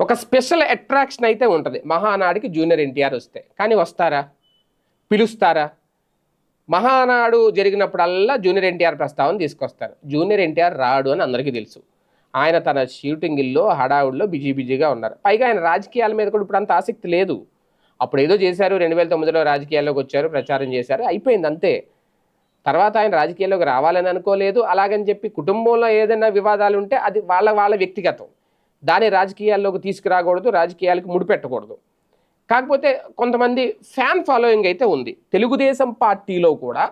ఒక special attraction అయితే ఉంటుంది. మహానాడికి జూనియర్ ఎన్టీఆర్ వస్తే. కానీ వస్తారా? పిలుస్తారా? మహానాడు జరిగినప్పుడల్లా జూనియర్ ఎన్టీఆర్ ప్రస్తావన తీసుకొస్తారు. జూనియర్ ఎన్టీఆర్ రాడు అని అందరికీ తెలుసు. ఆయన తన షూటింగిల్లో హడావుడిలో బిజీ బిజీగా ఉన్నారు. పైగా ఆయన రాజకీయాల మీద కూడా ఇప్పుడు అంత ఆసక్తి లేదు. అప్పుడు ఏదో చేశారు రెండు వేల తొమ్మిదిలో రాజకీయాల్లోకి వచ్చారు ప్రచారం చేశారు అయిపోయింది అంతే. తర్వాత ఆయన రాజకీయాల్లోకి రావాలని అనుకోలేదు. అలాగని చెప్పి కుటుంబంలో ఏదైనా వివాదాలు ఉంటే అది వాళ్ళ వాళ్ళ వ్యక్తిగతం. దాన్ని రాజకీయాల్లోకి తీసుకురాకూడదు రాజకీయాలకు ముడిపెట్టకూడదు కాకపోతే కొంతమంది ఫ్యాన్ ఫాలోయింగ్ అయితే ఉంది. తెలుగుదేశం పార్టీలో కూడా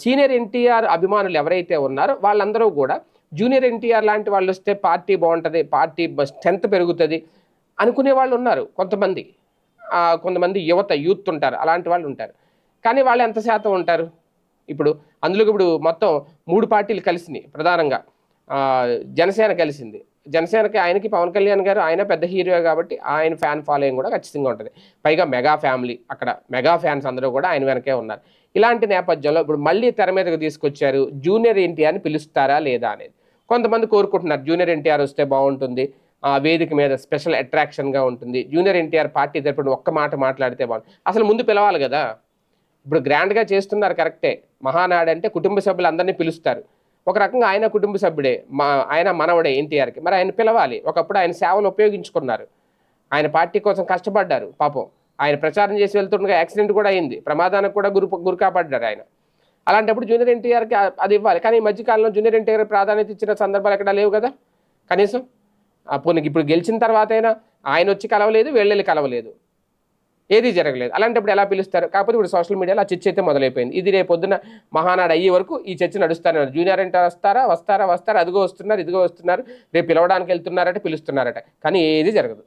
సీనియర్ ఎన్టీఆర్ అభిమానులు ఎవరైతే ఉన్నారో వాళ్ళందరూ కూడా జూనియర్ ఎన్టీఆర్ లాంటి వాళ్ళు వస్తే పార్టీ బాగుంటుంది పార్టీ స్ట్రెంత్ పెరుగుతుంది అనుకునే వాళ్ళు ఉన్నారు కొంతమంది. కొంతమంది యువత యూత్ ఉంటారు అలాంటి వాళ్ళు ఉంటారు. కానీ వాళ్ళు ఎంత శాతం ఉంటారు? ఇప్పుడు అందులోకి ఇప్పుడు మొత్తం మూడు పార్టీలు కలిసినాయి ప్రధానంగా. జనసేన కలిసింది. జనసేనకి ఆయనకి పవన్ కళ్యాణ్ గారు ఆయన పెద్ద హీరో కాబట్టి ఆయన ఫ్యాన్ ఫాలోయింగ్ కూడా ఖచ్చితంగా ఉంటుంది. పైగా మెగా ఫ్యామిలీ అక్కడ మెగా ఫ్యాన్స్ అందరూ కూడా ఆయన వెనకే ఉన్నారు. ఇలాంటి నేపథ్యంలో ఇప్పుడు మళ్ళీ తెర మీదకు తీసుకొచ్చారు జూనియర్ ఎన్టీఆర్ని పిలుస్తారా లేదా అనేది. కొంతమంది కోరుకుంటున్నారు జూనియర్ ఎన్టీఆర్ వస్తే బాగుంటుంది ఆ వేదిక మీద స్పెషల్ అట్రాక్షన్గా ఉంటుంది జూనియర్ ఎన్టీఆర్ పార్టీ తరపున ఒక్క మాట మాట్లాడితే బాగుంటుంది. అసలు ముందు పిలవాలి కదా. ఇప్పుడు గ్రాండ్గా చేస్తున్నారు కరెక్టే. మహానాడు అంటే కుటుంబ సభ్యులందరినీ పిలుస్తారు. ఒక రకంగా ఆయన కుటుంబ సభ్యుడే మా ఆయన మనవడే ఎన్టీఆర్కి. మరి ఆయన పిలవాలి. ఒకప్పుడు ఆయన సేవలు ఉపయోగించుకున్నారు. ఆయన పార్టీ కోసం కష్టపడ్డారు పాపం. ఆయన ప్రచారం చేసి వెళ్తుండగా యాక్సిడెంట్ కూడా అయింది. ప్రమాదానికి కూడా గురు గురి కాపాడ్డారు ఆయన. అలాంటప్పుడు జూనియర్ ఎన్టీఆర్కి అది ఇవ్వాలి. కానీ ఈ మధ్యకాలంలో జూనియర్ ఎన్టీఆర్ ప్రాధాన్యత ఇచ్చిన సందర్భాలు ఎక్కడ లేవు కదా? కనీసం. పోనీ ఇప్పుడు గెలిచిన తర్వాత అయినా ఆయన వచ్చి కలవలేదు వెళ్ళి కలవలేదు. ఏది జరగలేదు. అలాంటప్పుడు ఎలా పిలుస్తారు? కాకపోతే ఇప్పుడు సోషల్ మీడియాలో ఆ చర్చ అయితే మొదలైపోయింది. ఇది రేపు పొద్దున మహానాడు అయ్యే వరకు ఈ చర్చ నడుస్తారన్నారు జూనియర్ అంటే వస్తారా వస్తారా వస్తారా అదిగో వస్తున్నారు ఇదిగో వస్తున్నారు రేపు పిలవడానికి వెళ్తున్నారట పిలుస్తున్నారట. కానీ ఏది జరగదు.